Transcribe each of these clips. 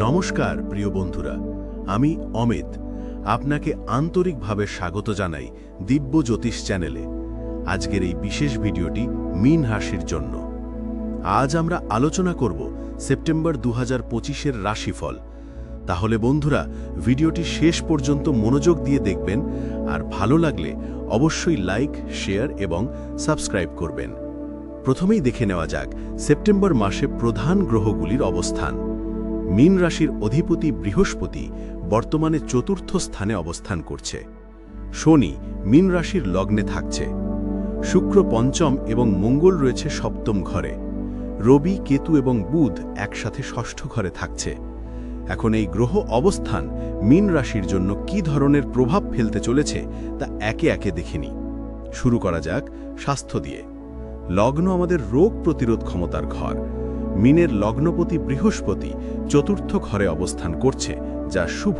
নমস্কার, প্রিয় বন্ধুরা। আমি অমিত। আপনাকে আন্তরিকভাবে স্বাগত জানাই দিব্য জ্যোতিষ চ্যানেলে। আজকের এই বিশেষ ভিডিওটি মিন রাশির জন্য। আজ আমরা আলোচনা করব সেপ্টেম্বর দু হাজার রাশিফল। তাহলে বন্ধুরা, ভিডিওটি শেষ পর্যন্ত মনোযোগ দিয়ে দেখবেন, আর ভালো লাগলে অবশ্যই লাইক, শেয়ার এবং সাবস্ক্রাইব করবেন। প্রথমেই দেখে নেওয়া যাক সেপ্টেম্বর মাসে প্রধান গ্রহগুলির অবস্থান। মীন রাশির অধিপতি বৃহস্পতি বর্তমানে চতুর্থ স্থানে অবস্থান করছে। শনি মীন রাশির লগ্নে থাকছে। শুক্র পঞ্চম এবং মঙ্গল রয়েছে সপ্তম ঘরে। রবি, কেতু এবং বুধ একসাথে ষষ্ঠ ঘরে থাকছে। এখন এই গ্রহ অবস্থান মীন রাশির জন্য কি ধরনের প্রভাব ফেলতে চলেছে তা একে একে দেখিনি। শুরু করা যাক স্বাস্থ্য দিয়ে। লগ্ন আমাদের রোগ প্রতিরোধ ক্ষমতার ঘর। মিনের লগ্নপতি বৃহস্পতি চতুর্থ ঘরে অবস্থান করছে, যা শুভ।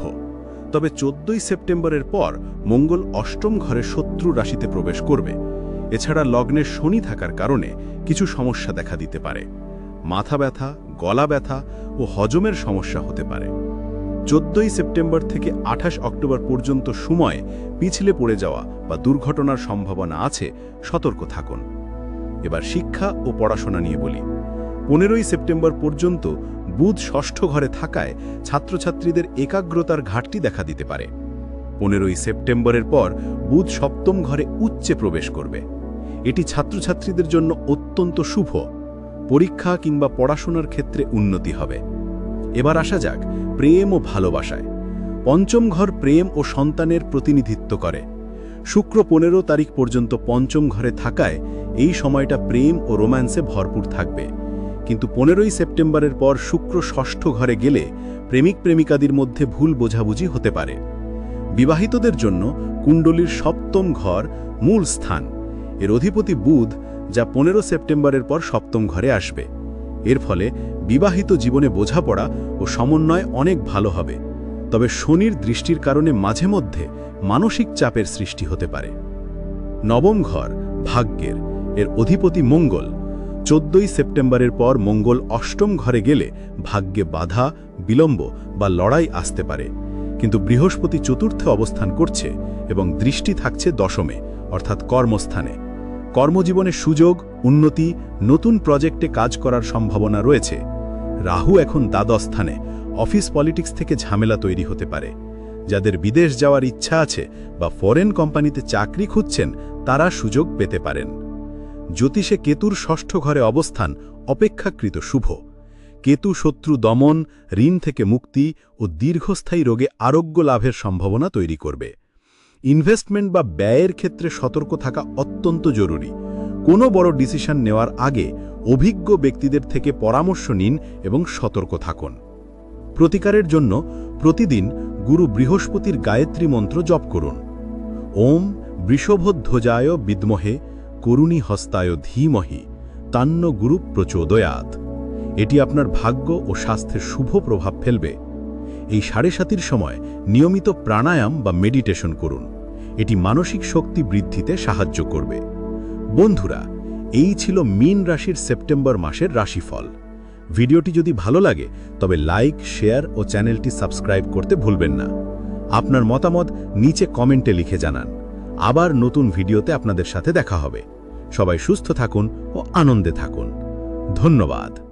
তবে চোদ্দই সেপ্টেম্বরের পর মঙ্গল অষ্টম ঘরে শত্রু রাশিতে প্রবেশ করবে। এছাড়া লগ্নে শনি থাকার কারণে কিছু সমস্যা দেখা দিতে পারে। মাথা ব্যথা, গলা ব্যথা ও হজমের সমস্যা হতে পারে। চোদ্দই সেপ্টেম্বর থেকে আঠাশ অক্টোবর পর্যন্ত সময় পিছলে পড়ে যাওয়া বা দুর্ঘটনার সম্ভাবনা আছে, সতর্ক থাকুন। এবার শিক্ষা ও পড়াশোনা নিয়ে বলি। পনেরোই সেপ্টেম্বর পর্যন্ত বুধ ষষ্ঠ ঘরে থাকায় ছাত্রছাত্রীদের একাগ্রতার ঘাটতি দেখা দিতে পারে। পনেরোই সেপ্টেম্বরের পর বুধ সপ্তম ঘরে উচ্চে প্রবেশ করবে। এটি ছাত্রছাত্রীদের জন্য অত্যন্ত শুভ। পরীক্ষা কিংবা পড়াশোনার ক্ষেত্রে উন্নতি হবে। এবার আসা যাক প্রেম ও ভালোবাসায়। পঞ্চম ঘর প্রেম ও সন্তানের প্রতিনিধিত্ব করে। শুক্র পনেরো তারিখ পর্যন্ত পঞ্চম ঘরে থাকায় এই সময়টা প্রেম ও রোম্যান্সে ভরপুর থাকবে। কিন্তু পনেরোই সেপ্টেম্বরের পর শুক্র ষষ্ঠ ঘরে গেলে প্রেমিক প্রেমিকাদের মধ্যে ভুল বোঝাবুঝি হতে পারে। বিবাহিতদের জন্য কুণ্ডলীর সপ্তম ঘর মূল স্থান। এর অধিপতি বুধ যা পনেরো সেপ্টেম্বরের পর সপ্তম ঘরে আসবে। এর ফলে বিবাহিত জীবনে বোঝাপড়া ও সমন্বয় অনেক ভালো হবে। তবে শনির দৃষ্টির কারণে মাঝে মধ্যে মানসিক চাপের সৃষ্টি হতে পারে। নবম ঘর ভাগ্যের। এর অধিপতি মঙ্গল। চোদ্দই সেপ্টেম্বরের পর মঙ্গল অষ্টম ঘরে গেলে ভাগ্যে বাধা, বিলম্ব বা লড়াই আসতে পারে। কিন্তু বৃহস্পতি চতুর্থে অবস্থান করছে এবং দৃষ্টি থাকছে দশমে, অর্থাৎ কর্মস্থানে। কর্মজীবনে সুযোগ, উন্নতি, নতুন প্রজেক্টে কাজ করার সম্ভাবনা রয়েছে। রাহু এখন দ্বাদস্থানে অফিস পলিটিক্স থেকে ঝামেলা তৈরি হতে পারে। যাদের বিদেশ যাওয়ার ইচ্ছা আছে বা ফরেন কোম্পানিতে চাকরি খুঁজছেন, তারা সুযোগ পেতে পারেন। জ্যোতিষে কেতুর ষষ্ঠ ঘরে অবস্থান অপেক্ষাকৃত শুভ। কেতু শত্রু দমন, ঋণ থেকে মুক্তি ও দীর্ঘস্থায়ী রোগে আরোগ্য লাভের সম্ভাবনা তৈরি করবে। ইনভেস্টমেন্ট বা ব্যয়ের ক্ষেত্রে সতর্ক থাকা অত্যন্ত জরুরি। কোনো বড় ডিসিশন নেওয়ার আগে অভিজ্ঞ ব্যক্তিদের থেকে পরামর্শ নিন এবং সতর্ক থাকুন। প্রতিকারের জন্য প্রতিদিন গুরু বৃহস্পতির গায়ত্রী মন্ত্র জপ করুন। ওম বৃষভধ্বজায় বিদ্মহে করুণী হস্তায় ধীমহি, তান্ন গুরু প্রচোদয়াত। এটি আপনার ভাগ্য ও স্বাস্থ্যের শুভ প্রভাব ফেলবে। এই সাড়ে সাতির সময় নিয়মিত প্রাণায়াম বা মেডিটেশন করুন। এটি মানসিক শক্তি বৃদ্ধিতে সাহায্য করবে। বন্ধুরা, এই ছিল মিন রাশির সেপ্টেম্বর মাসের রাশিফল। ভিডিওটি যদি ভালো লাগে, তবে লাইক, শেয়ার ও চ্যানেলটি সাবস্ক্রাইব করতে ভুলবেন না। আপনার মতামত নিচে কমেন্টে লিখে জানান। আবার নতুন ভিডিওতে আপনাদের সাথে দেখা হবে। সবাই সুস্থ থাকুন ও আনন্দে থাকুন। ধন্যবাদ।